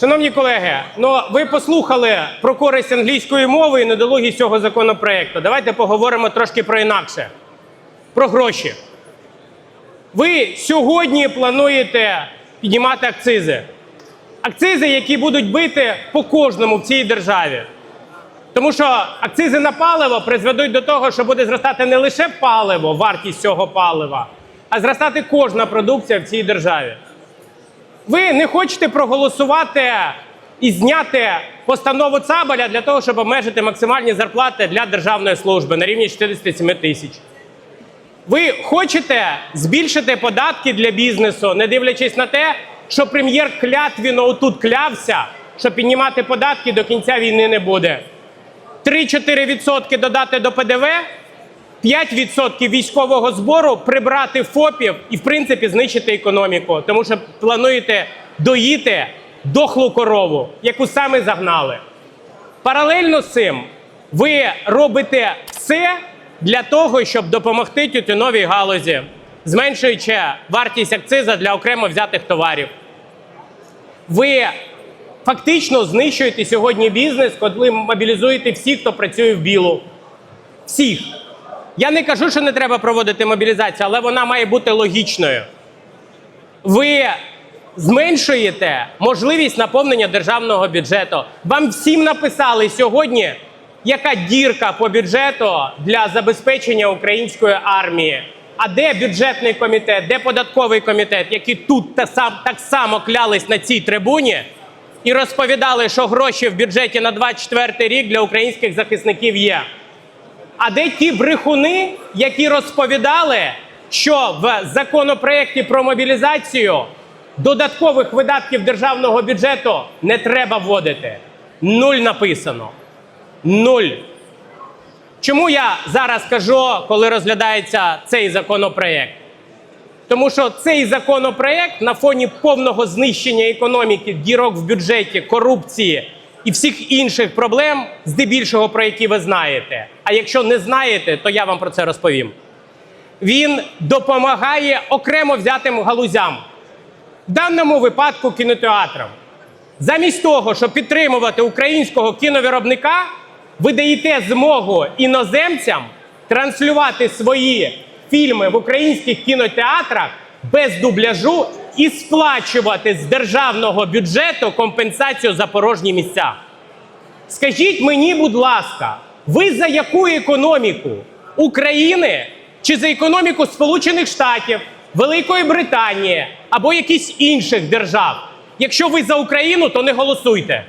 Шановні колеги, ну ви послухали про користь англійської мови і недолугість цього законопроекту. Давайте поговоримо трошки про інакше. Про гроші. Ви сьогодні плануєте піднімати акцизи. Акцизи, які будуть бити по кожному в цій державі. Тому що акцизи на паливо призведуть до того, що буде зростати не лише паливо, вартість цього палива, а зростати кожна продукція в цій державі. Ви не хочете проголосувати і зняти постанову Цабаля для того, щоб обмежити максимальні зарплати для державної служби на рівні 47 тисяч. Ви хочете збільшити податки для бізнесу, не дивлячись на те, що прем'єр клятвіно отут клявся, що піднімати податки до кінця війни не буде. 3-4% додати до ПДВ, 5% військового збору прибрати ФОПів і, в принципі, знищити економіку, тому що плануєте доїти дохлу корову, яку саме загнали. Паралельно з цим ви робите все для того, щоб допомогти тютюновій галузі, зменшуючи вартість акциза для окремо взятих товарів. Ви фактично знищуєте сьогодні бізнес, коли мобілізуєте всіх, хто працює в білу. Всіх. Я не кажу, що не треба проводити мобілізацію, але вона має бути логічною. Ви зменшуєте можливість наповнення державного бюджету. Вам всім написали сьогодні, яка дірка по бюджету для забезпечення української армії. А де бюджетний комітет, де податковий комітет, які тут та сам, так само клялись на цій трибуні і розповідали, що гроші в бюджеті на 24 рік для українських захисників є. А де ті брехуни, які розповідали, що в законопроєкті про мобілізацію додаткових видатків державного бюджету не треба вводити? Нуль написано. Нуль. Чому я зараз кажу, коли розглядається цей законопроєкт? Тому що цей законопроєкт на фоні повного знищення економіки, дірок в бюджеті, корупції і всіх інших проблем, здебільшого про які ви знаєте. А якщо не знаєте, то я вам про це розповім. Він допомагає окремо взятим галузям, в даному випадку кінотеатрам. Замість того, щоб підтримувати українського кіновиробника, ви даєте змогу іноземцям транслювати свої фільми в українських кінотеатрах без дубляжу і сплачувати з державного бюджету компенсацію за порожні місця. Скажіть мені, будь ласка, ви за яку економіку України чи за економіку Сполучених Штатів, Великої Британії або якихось інших держав? Якщо ви за Україну, то не голосуйте.